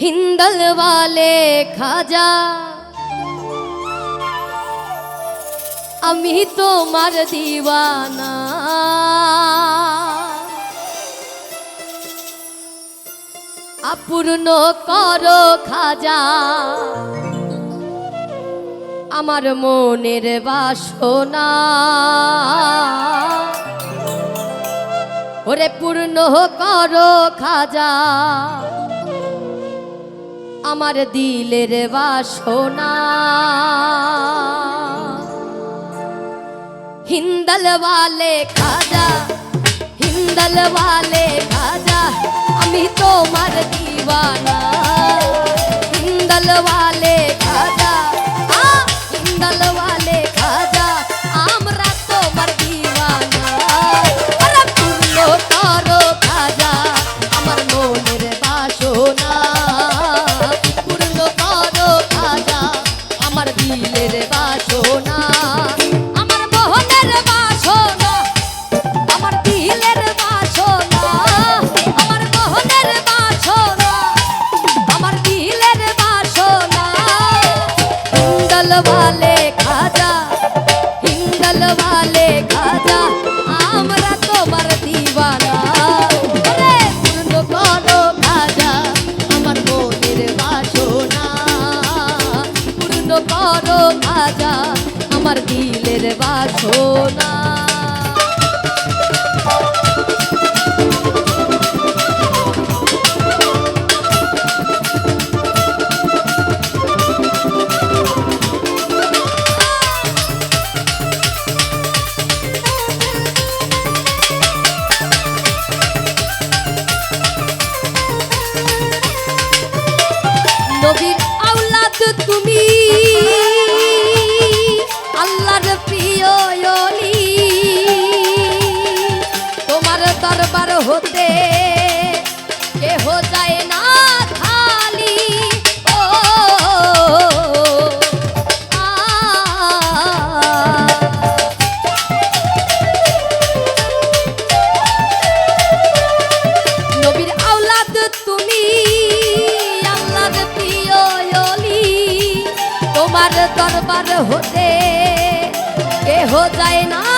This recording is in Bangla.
হিন্দল वाले খাজা। আমি তোমার দিওয়ানা। অপূর্ণ করো খাজা। আমার মনের বাসনা। ওরে পূর্ণ করো খাজা। আমার দিলের বাসনা। হিন্দল বালে খাজা হিন্দল বালে খাজা, আমি তোমার দিওয়ানা। হিন্দল বালে খাজা হিন্দল বালে দরবার হতে কেহ যায় না নবীর আওলাদ তুমি আল্লাহর প্রিয় তোমার দরবার হতে কেহ যায় না